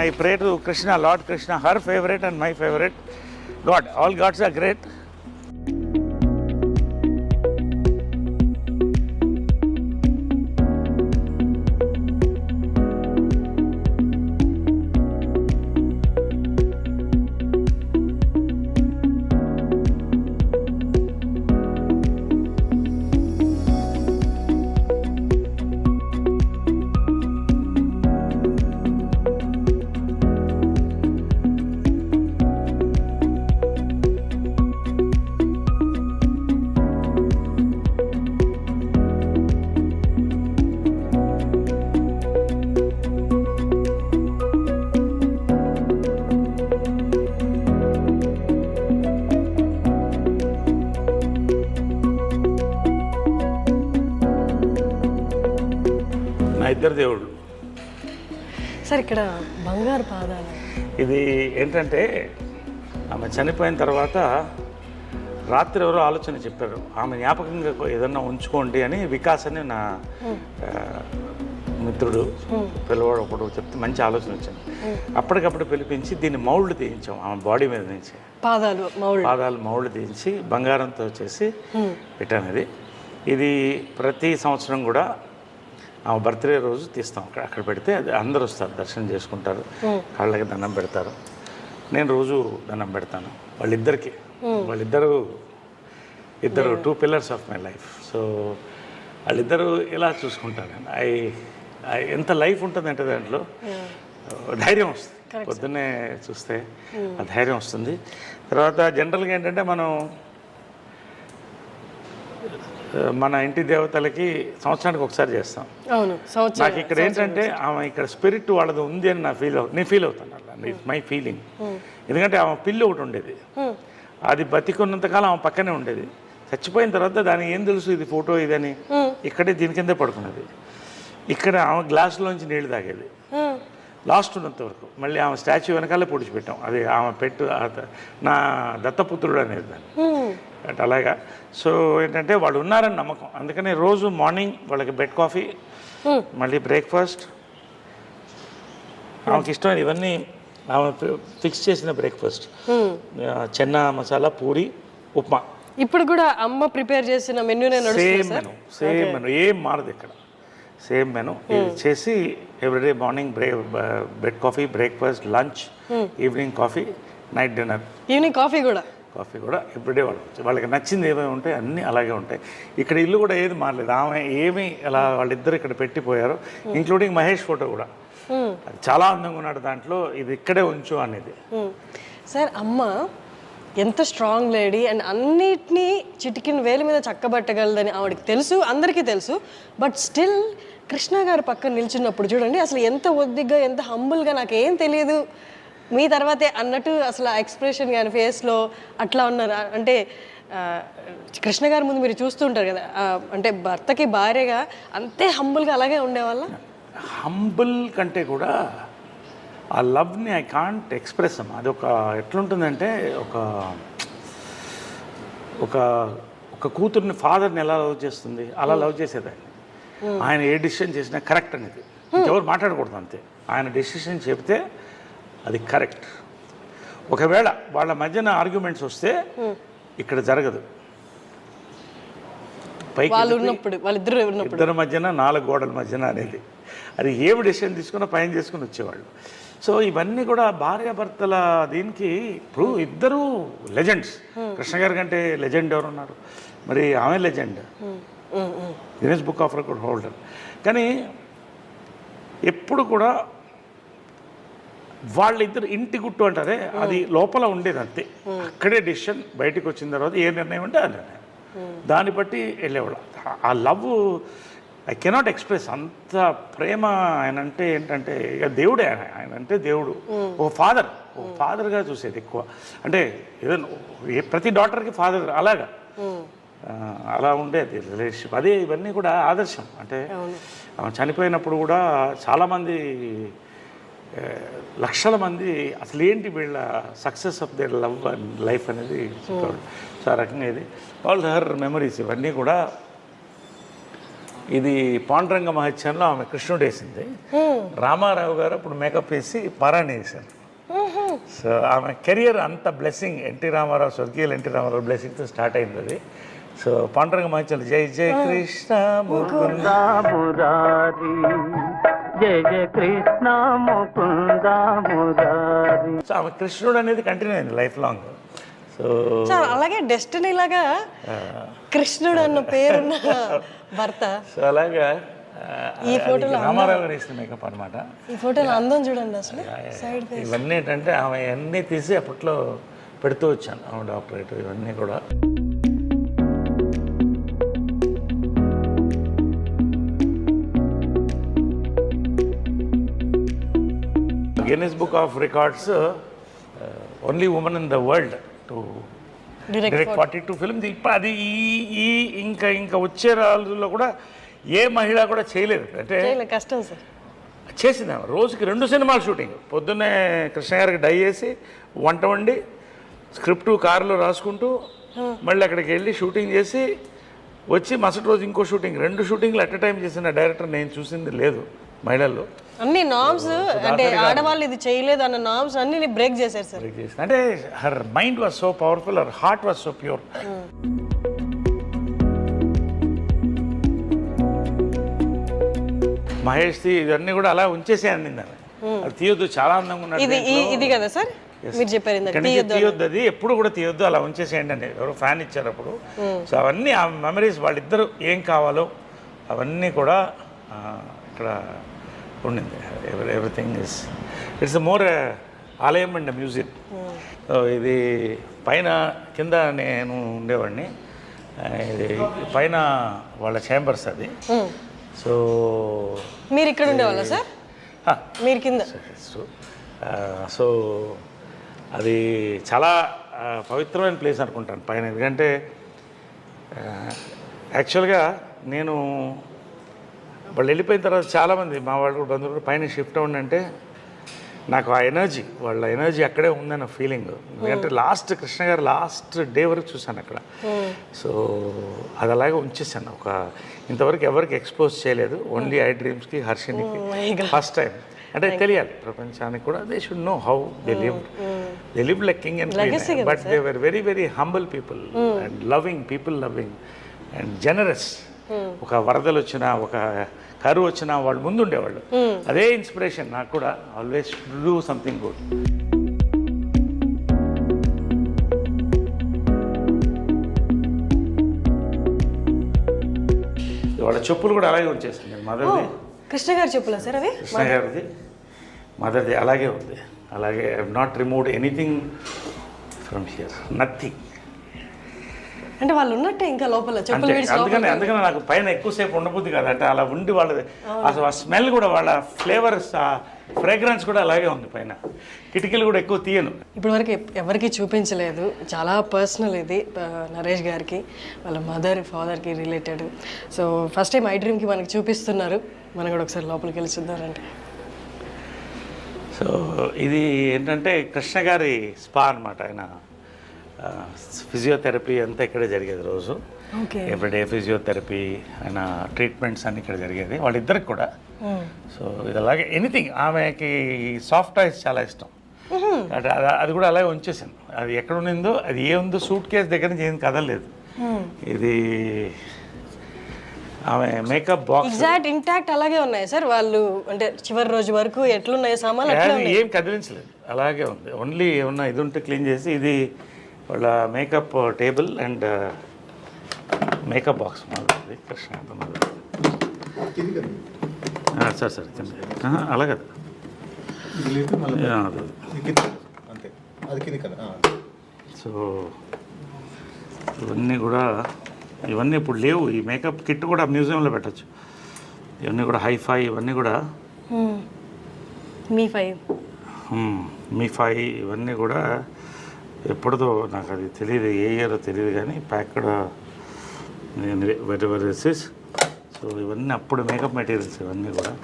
I pray to Krishna, Lord Krishna, her favorite and my favorite. God, all gods are great. ఇద్దరు దేవుళ్ళు sir ఇక్కడ బంగారు పాదాలు. ఇది ఏంటంటే ఆమె చనిపోయిన తర్వాత రాత్రి ఎవరో ఆలోచన చెప్పారు. ఆమె జ్ఞాపకంగా ఏదన్నా ఉంచుకోండి అని వికాస్ అని నా మిత్రుడు పిల్లవాడు ఒకడు చెప్తే మంచి ఆలోచన వచ్చింది. అప్పటికప్పుడు పిలిపించి దీన్ని మౌల్డ్ తీయించాం. ఆమె బాడీ మీద నుంచి. పాదాలు మౌళ్ళు. పాదాలు మౌళ్ళు తీయించి బంగారంతో చేసి పెట్టాను ఇది ఇది ప్రతి సంవత్సరం కూడా ఆమె బర్త్డే రోజు తీస్తాం. అక్కడ అక్కడ పెడితే అది అందరూ వస్తారు దర్శనం చేసుకుంటారు. కాళ్ళకి దండం పెడతారు. నేను రోజు దండం పెడతాను వాళ్ళిద్దరికి. వాళ్ళిద్దరు ఇద్దరు two pillars of my life so వాళ్ళిద్దరూ ఇలా చూసుకుంటారు. ఐ ఎంత లైఫ్ ఉంటుందంటే దాంట్లో ధైర్యం వస్తుంది. పొద్దున్నే చూస్తే ఆ ధైర్యం వస్తుంది. తర్వాత జనరల్గా ఏంటంటే మనం మన ఇంటి దేవతలకి సంవత్సరానికి ఒకసారి చేస్తాం. అవును సంవత్సరం నాకు ఇక్కడ ఏంటంటే ఆమె ఇక్కడ స్పిరిట్ వాళ్ళది ఉంది అని నా ఫీల్ నేను ఫీల్ అవుతాను అలా. ఇట్స్ మై ఫీలింగ్ ఎందుకంటే ఆమె పిల్లి ఒకటి ఉండేది. అది బతికున్నంతకాలం ఆమె పక్కనే ఉండేది. చచ్చిపోయిన తర్వాత దానికి ఏం తెలుసు ఇది ఫోటో ఇదని? ఇక్కడే దీని కిందే పడుకున్నది. ఇక్కడ ఆమె గ్లాసులోంచి నీళ్ళు తాగేది. లాస్ట్ ఉన్నంత వరకు. మళ్ళీ ఆమె స్టాచ్యూ వెనకాలే పొడిచిపెట్టాం. అది ఆమె పెట్టు నా దత్తపుత్రుడు అనేది దాన్ని. అట్ అలాగా. సో ఏంటంటే వాళ్ళు ఉన్నారని నమ్మకం. అందుకని రోజు మార్నింగ్ వాళ్ళకి బెడ్ కాఫీ. మళ్ళీ బ్రేక్ఫాస్ట్. ఆమెకి ఇష్టమైన ఇవన్నీ ఆమె ఫిక్స్ చేసిన బ్రేక్ఫాస్ట్. చెన్న మసాలా పూరి ఉప్మా. ఇప్పుడు కూడా అమ్మ ప్రిపేర్ చేసిన నడుస్తుంది సేమ్ మెను సేమ్ మెను ఏం మారదు ఇక్కడ. Same menu. ఇది చేసి everyday morning break bed coffee breakfast lunch evening coffee night dinner. Evening coffee కూడా? కాఫీ కూడా ఎవ్రీడే వాళ్ళు వాళ్ళకి నచ్చింది ఏమేమి ఉంటాయి అన్నీ అలాగే ఉంటాయి. ఇక్కడ ఇల్లు కూడా ఏది మారలేదు. ఆమె ఏమి అలా వాళ్ళిద్దరు ఇక్కడ పెట్టిపోయారు ఇంక్లూడింగ్ మహేష్ ఫోటో కూడా. చాలా అందంగా ఉన్నాడు దాంట్లో ఇది ఇక్కడే ఉంచు అనేది. సార్ అమ్మ ఎంత స్ట్రాంగ్ లేడీ అండ్ అన్నిటినీ చిటికిన వేలు మీద చక్కబట్టగలదని ఆవిడకి తెలుసు అందరికీ తెలుసు. బట్ స్టిల్ కృష్ణ గారు పక్కన నిల్చున్నప్పుడు చూడండి అసలు ఎంత ఒద్దిగ్గా ఎంత హంబుల్గా నాకు ఏం తెలియదు. మీ తర్వాతే అన్నట్టు అసలు ఆ ఎక్స్ప్రెషన్ కానీ ఫేస్లో అట్లా ఉన్నారు? అంటే కృష్ణ గారి ముందు మీరు చూస్తూ ఉంటారు కదా అంటే భర్తకి భార్యగా అంతే హంబుల్గా అలాగే ఉండేవాళ్ళ? హంబుల్ కంటే కూడా ఆ లవ్ని ఐ కాంట్ ఎక్స్ప్రెస్ అమ్మా. అది ఒక ఎట్లుంటుందంటే ఒక ఒక ఒక కూతుర్ని ఫాదర్ని ఎలా లవ్ చేస్తుంది? అలా లవ్ చేసేదాన్ని. ఆయన ఏ డిసిషన్ చేసినా కరెక్ట్ అనేది. ఎవరు మాట్లాడకూడదు అంతే. ఆయన డెసిషన్ చెప్తే అది కరెక్ట్. ఒకవేళ వాళ్ళ మధ్యన ఆర్గ్యుమెంట్స్ వస్తే ఇక్కడ జరగదు. పైకి ఉన్నప్పుడు వాళ్ళిద్దరు ఇద్దరి మధ్యన నాలుగు గోడల మధ్యన అనేది. అది ఏమి డెసిషన్ తీసుకున్నా పైన చేసుకుని వచ్చేవాళ్ళు. సో ఇవన్నీ కూడా భార్యాభర్తల దీనికి ఇప్పుడు ఇద్దరు లెజెండ్స్. కృష్ణ గారి కంటే లెజెండ్ ఎవరు ఉన్నారు మరి ఆమె legend. Guinness book of record holder. కానీ ఎప్పుడు కూడా వాళ్ళిద్దరు ఇంటి గుట్టు అంటారే అది లోపల ఉండేది అంతే. అక్కడే డెసిషన్ బయటకు వచ్చిన తర్వాత ఏ నిర్ణయం అంటే ఆ నిర్ణయం. దాన్ని బట్టి వెళ్ళేవాళ్ళు. ఆ లవ్ ఐ కెనాట్ ఎక్స్ప్రెస్ అంత ప్రేమ ఆయన అంటే ఏంటంటే ఇక దేవుడే ఆయన ఆయన అంటే దేవుడు ఓ ఫాదర్ ఓ ఫాదర్గా చూసేది ఎక్కువ. అంటే ఏదో ఏ- ప్రతి డాక్టర్కి ఫాదర్ అలాగా. అలా ఉండేది. రిలేషన్షిప్. అదే ఇవన్నీ కూడా ఆదర్శం. అంటే చనిపోయినప్పుడు కూడా చాలామంది లక్షల మంది అసలు ఏంటి వీళ్ళ success of their love and life అనేది సో ఆ రకంగా ఇది. ఆల్ హర్ మెమరీస్ ఇవన్నీ కూడా ఇది పాండురంగ మహత్యంలో ఆమె కృష్ణుడు వేసింది. రామారావు గారు అప్పుడు మేకప్ వేసి పారాయణ వేశారు. సో ఆమె కెరియర్ అంత బ్లెస్సింగ్ ఎన్టీ రామారావు స్వర్గీయులు ఎన్టీ రామారావు బ్లెస్సింగ్తో స్టార్ట్ అయింది అది సో పాండురంగ మహత్యంలో జై జై కృష్ణ ముకుంద జయ జయ కృష్ణ ముకుంద మురారి. సో ఆమె కృష్ణుడు అనేది కంటిన్యూ అయింది లైఫ్ లాంగ్. సో సార్ అలాగే డెస్టినీ లాగా కృష్ణుడు అన్న పేరున్న భర్త. సో అలాగా ఈ ఫోటోలో రామారావు గారు వేసిన మేకప్ అనమాట ఈ ఫోటోలో అందం చూడండి అసలు. సైడ్ ఇవన్నీ ఏంటంటే ఆమె అన్నీ తీసి అప్పట్లో పెడుతూ వచ్చాను. ఆమె డాక్టరేట్ ఇవన్నీ కూడా. Guinness book of records only women in the world to Direct direct forty two films ఇప్పుడు అది ఈ ఈ ఇంకా ఇంకా వచ్చే రోజుల్లో కూడా ఏ మహిళ కూడా చేయలేదు. అంటే చేయలే కష్టం సార్. చేసింది ఆమె. రోజుకి రెండు సినిమాలు షూటింగ్. పొద్దున్నే కృష్ణ గారికి డై చేసి వంట వండి స్క్రిప్ట్ కారులో రాసుకుంటూ మళ్ళీ అక్కడికి వెళ్ళి షూటింగ్ చేసి వచ్చి మరుసటి రోజు ఇంకో షూటింగ్. రెండు షూటింగ్లు అట్ టైం చేసిన డైరెక్టర్ నేను చూసింది లేదు మహిళల్లో. అన్ని నామ్స్ అంటే ఆడవాళ్ళు ఇది చేయలేదు అన్న నామ్స్ అన్ని బ్రేక్ చేశారు సార్. అంటే her mind was so powerful her heart was so pure మహేష్ది ఇవన్నీ కూడా అలా ఉంచేసే అందింది ఆమె అది తీయొద్దు చాలా అందంగా ఉన్నాడు ఇది ఇది కదా సార్? మీరు చెప్పారు తీయొద్దు అది ఎప్పుడు కూడా తీయొద్దు అలా ఉంచేసేయండి అని. ఎవరో ఫ్యాన్ ఇచ్చారు అప్పుడు. సో అవన్నీ ఆ మెమరీస్ వాళ్ళిద్దరు ఏం కావాలో అవన్నీ కూడా ఇక్కడ ఉండింది. ఎవ్రీథింగ్ ఇస్ ఇట్స్ మోర్ ఆలయం అండ్ మ్యూజిక్ సో ఇది పైన కింద నేను ఉండేవాడిని. ఇది పైన వాళ్ళ చేంబర్స్ అది. సో మీరు ఇక్కడ ఉండేవాళ్ళ సార్ మీరు కింద. సో సో అది చాలా పవిత్రమైన ప్లేస్ అనుకుంటాను పైన. ఎందుకంటే యాక్చువల్గా నేను వాళ్ళు వెళ్ళిపోయిన తర్వాత చాలామంది మా వాళ్ళు కూడా బంధువులు పైన షిఫ్ట్ అవ్వండి అంటే నాకు ఆ ఎనర్జీ వాళ్ళ ఎనర్జీ అక్కడే ఉందన్న ఫీలింగ్ ఎందుకంటే లాస్ట్ కృష్ణ గారు లాస్ట్ డే వరకు చూశాను అక్కడ. సో అది అలాగే ఉంచేసాను ఒక ఇంతవరకు ఎవరికి ఎక్స్పోజ్ చేయలేదు. ఓన్లీ ఐ డ్రీమ్స్కి హర్షినికి ఫస్ట్ టైం అంటే తెలియాలి. ప్రపంచానికి కూడా they should know how they live they live like king and queen but they were very very humble people and loving people loving and generous ఒక వరదలు వచ్చినా ఒక కరువు వచ్చినా వాళ్ళు ముందు ఉండేవాళ్ళు అదే ఇన్స్పిరేషన్ నాకు కూడా. ఆల్వేస్ డూ సంథింగ్ గుడ్ వాళ్ళ చెప్పులు కూడా అలాగే వచ్చేసింది మదర్ది. కృష్ణ గారు చెప్పులా సార్ అవి? కృష్ణ గారిది. మదర్ది అలాగే ఉంది. అలాగే I not removed anything from here nothing అంటే వాళ్ళు ఉన్నట్టే ఇంకా లోపల చెప్పులు అందుకని అందుకని నాకు పైన ఎక్కువసేపు ఉండబుద్ది కాదు అంటే అలా ఉండి వాళ్ళది అసలు ఆ స్మెల్ కూడా వాళ్ళ ఫ్లేవర్స్ ఆ ఫ్రేగ్రెన్స్ కూడా అలాగే ఉంది పైన. కిటికీలు కూడా ఎక్కువ తీయను. ఇప్పటి వరకు ఎవరికి చూపించలేదు. చాలా పర్సనల్ ఇది నరేష్ గారికి వాళ్ళ మదర్ ఫాదర్కి related. So first time I డ్రీమ్కి మనకి చూపిస్తున్నారు. మనం కూడా ఒకసారి లోపలికి వెళ్ళి చూద్దామంటే సో ఇది ఏంటంటే కృష్ణ గారి స్పా అనమాట ఆయన. ఫిజియోథెరపీ అంతా ఇక్కడే జరిగేది రోజు. ఓకే. ఎవ్రీడే ఫిజియోథెరపీ ఆయన ట్రీట్మెంట్స్ అన్ని ఇక్కడ జరిగేది. వాళ్ళిద్దరికి కూడా. సో ఇది అలాగే ఎనీథింగ్. ఆమెకి సాఫ్ట్ టాయ్స్ చాలా ఇష్టం. అంటే అది- అది కూడా అలాగే ఉంచేసాను అది ఎక్కడ ఉండిందో అది ఏ ఉందో సూట్ కేస్ దగ్గర నుంచి ఏం కదలలేదు. ఇది ఆమె మేకప్ బాక్స్. ఎగ్జాక్ట్ ఇంటాక్ట్ అలాగే ఉన్నాయి సార్. వాళ్ళు అంటే చివరి రోజు వరకు ఎట్లున్నాయో సామాన్లు ఏం కదిలించలేదు. అలాగే ఉంది. ఓన్లీ ఏమన్నా ఇది ఉంటే క్లీన్ చేసి ఇది వాళ్ళ makeup table and makeup box మాది కృష్ణ సార్ సార్ అలా కదా. సో ఇవన్నీ కూడా ఇవన్నీ ఇప్పుడు లేవు. ఈ మేకప్ కిట్ కూడా మ్యూజియంలో పెట్టచ్చు. ఇవన్నీ కూడా హైఫై ఇవన్నీ కూడా మీ. మీ ఫై ఇవన్నీ కూడా ఎప్పుడుదో నాకు అది తెలియదు ఏ ఇయర్ తెలియదు కానీ ప్యాక్డ్ వెరీ వెరీ సో ఇవన్నీ అప్పుడు మేకప్ మెటీరియల్స్ ఇవన్నీ కూడా.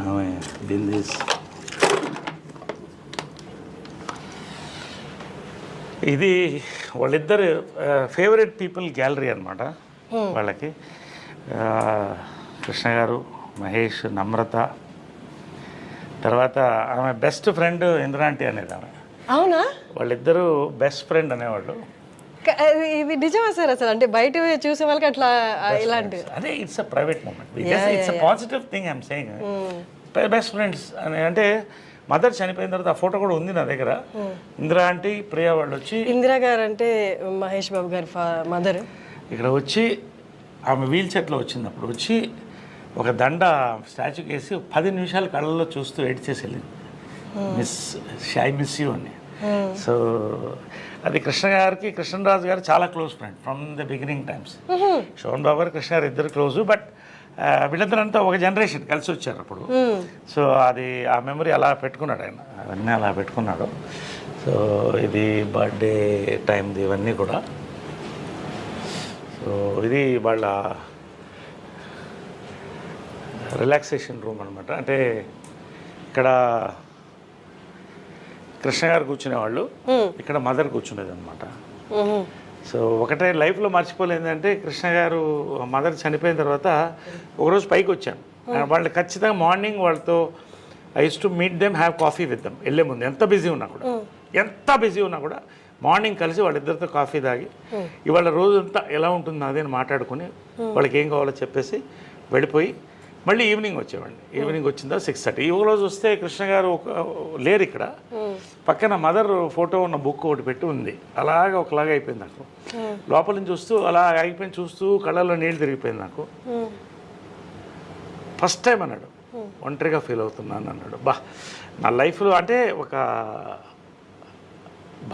ఆమె దీని ఇది వాళ్ళిద్దరు ఫేవరెట్ పీపుల్ గ్యాలరీ అనమాట వాళ్ళకి. ఆ, కృష్ణ గారు మహేష్ నమ్రత. తర్వాత ఆమె బెస్ట్ ఫ్రెండ్ ఇంద్రాంటి అనేది ఆమె అవునా? వాళ్ళిద్దరూ బెస్ట్ ఫ్రెండ్ అనేవాళ్ళు. ఇది నిజమా సార్ అసలు? అంటే బయట చూసే వాళ్ళకి అట్లా ఇలాంటి అదే it's a private moment it's a positive thing I'm saying best friends అని అంటే మదర్ చనిపోయిన తర్వాత ఆ ఫోటో కూడా ఉంది నా దగ్గర. ఇందిరా ఆంటీ ప్రియా వాళ్ళు వచ్చి ఇందిరా గారు అంటే మహేష్ బాబు గారి మదర్ ఇక్కడ వచ్చి ఆమె వీల్ చైర్లో వచ్చింది అప్పుడు వచ్చి ఒక దండ స్టాచ్యూకి వేసి పది నిమిషాలు కళ్ళల్లో చూస్తూ ఎడిట్ చేసి వెళ్ళింది. మిస్ షై మిస్ యూ అని. సో అది కృష్ణ గారికి కృష్ణరాజు గారు చాలా close friend from the beginning times Sobhan Babu garu Krishna garu ఇద్దరు క్లోజ్ బట్ వీళ్ళందరంతా ఒక జనరేషన్ కలిసి వచ్చారు అప్పుడు. సో అది ఆ మెమరీ అలా పెట్టుకున్నాడు ఆయన. అవన్నీ అలా పెట్టుకున్నాడు. సో ఇది బర్త్డే టైంది ఇవన్నీ కూడా. సో ఇది వాళ్ళ రిలాక్సేషన్ రూమ్ అనమాట అంటే ఇక్కడ కృష్ణ గారు కూర్చునేవాళ్ళు. ఇక్కడ మదర్ కూర్చునేది అనమాట సో ఒకటే లైఫ్లో మర్చిపోలేదు అంటే కృష్ణ గారు మదర్ చనిపోయిన తర్వాత ఒకరోజు పైకి వచ్చాను వాళ్ళు ఖచ్చితంగా మార్నింగ్ వాళ్ళతో I uses to meet them have coffee with them వెళ్ళే ముందు. ఎంత బిజీ ఉన్నా కూడా. ఎంత బిజీ ఉన్నా కూడా మార్నింగ్ కలిసి వాళ్ళిద్దరితో కాఫీ తాగి ఇవాళ రోజంతా ఎలా ఉంటుంది అదే అని మాట్లాడుకుని వాళ్ళకి ఏం కావాలో చెప్పేసి వెళ్ళిపోయి మళ్ళీ ఈవినింగ్ వచ్చేవాడిని. ఈవినింగ్ వచ్చిందా సిక్స్ థర్టీ. ఈ రోజు వస్తే కృష్ణ గారు ఒక లేరు ఇక్కడ. పక్కన మదర్ ఫోటో ఉన్న బుక్ ఒకటి పెట్టి ఉంది. అలాగా ఒకలాగా అయిపోయింది నాకు. లోపల నుంచి చూస్తూ అలా అయిపోయింది చూస్తూ కళ్ళల్లో నీళ్ళు తిరిగిపోయింది నాకు. ఫస్ట్ టైం అన్నాడు. ఒంటరిగా ఫీల్ అవుతున్నాను అన్నాడు. బా నా లైఫ్లో అంటే ఒక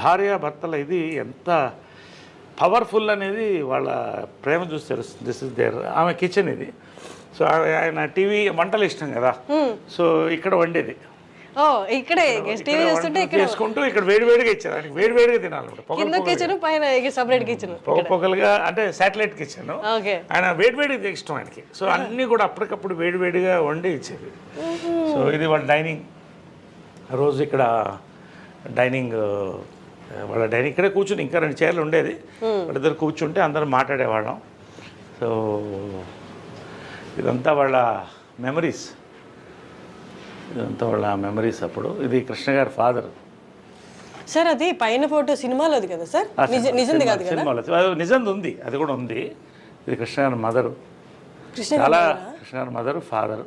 భార్య భర్తల ఇది ఎంత పవర్ఫుల్ అనేది వాళ్ళ ప్రేమ చూసి తెలుస్తుంది. దిస్ ఇస్ దేర్ ఆమె కిచెన్ ఇది. సో ఆయన టీవీ వంటలు ఇష్టం కదా. సో ఇక్కడ వండేది. ఇక్కడే టీవీ ఇక్కడ చూస్తుంటే వంటలు ఇక్కడ చేసుకుంటూ ఇక్కడ వేడివేడిగా ఇచ్చారు. ఆయనకి వేడివేడిగా తినాలన్నమాట. కింద కిచెన్ పైన సపరేట్ కిచెన్ పొగ పొగలుగా అంటే శాటిలైట్ కిచెన్ ఆయన వేడివేడిగా ఇష్టం ఆయనకి. సో అన్నీ కూడా అప్పటికప్పుడు వేడివేడిగా వండి ఇచ్చేది. సో ఇది వాళ్ళ డైనింగ్ రోజు ఇక్కడ డైనింగ్ వాళ్ళ డైనింగ్ ఇక్కడే కూర్చుని ఇంకా రెండు చైర్లు ఉండేది. వాళ్ళిద్దరు కూర్చుంటే అందరం మాట్లాడేవాళ్ళం. సో ఇదంతా వాళ్ళ మెమరీస్. ఇదంతా వాళ్ళ మెమరీస్ అప్పుడు. ఇది కృష్ణ గారి ఫాదర్. సార్ అది పైన ఫోటో సినిమాలోది కదా సార్? నిజంది కాదు సినిమాలో అది నిజంది ఉంది. అది కూడా ఉంది. ఇది కృష్ణ గారి మదరు. చాలా కృష్ణ గారి మదరు ఫాదర్.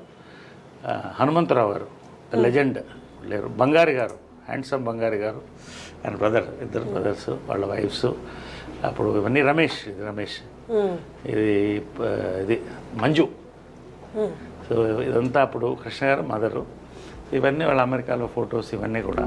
హనుమంతరావు గారు. లెజెండ్ లేరు. బంగారి గారు. హ్యాండ్సమ్ బంగారి గారు ఆయన బ్రదర్ ఇద్దరు బ్రదర్స్ వాళ్ళ వైఫ్స్ అప్పుడు ఇవన్నీ రమేష్ ఇది రమేష్. ఇది ప- ఇది మంజు. సో ఇదంతా అప్పుడు కృష్ణ గారు మదరు ఇవన్నీ వాళ్ళ అమెరికాలో ఫొటోస్ ఇవన్నీ కూడా.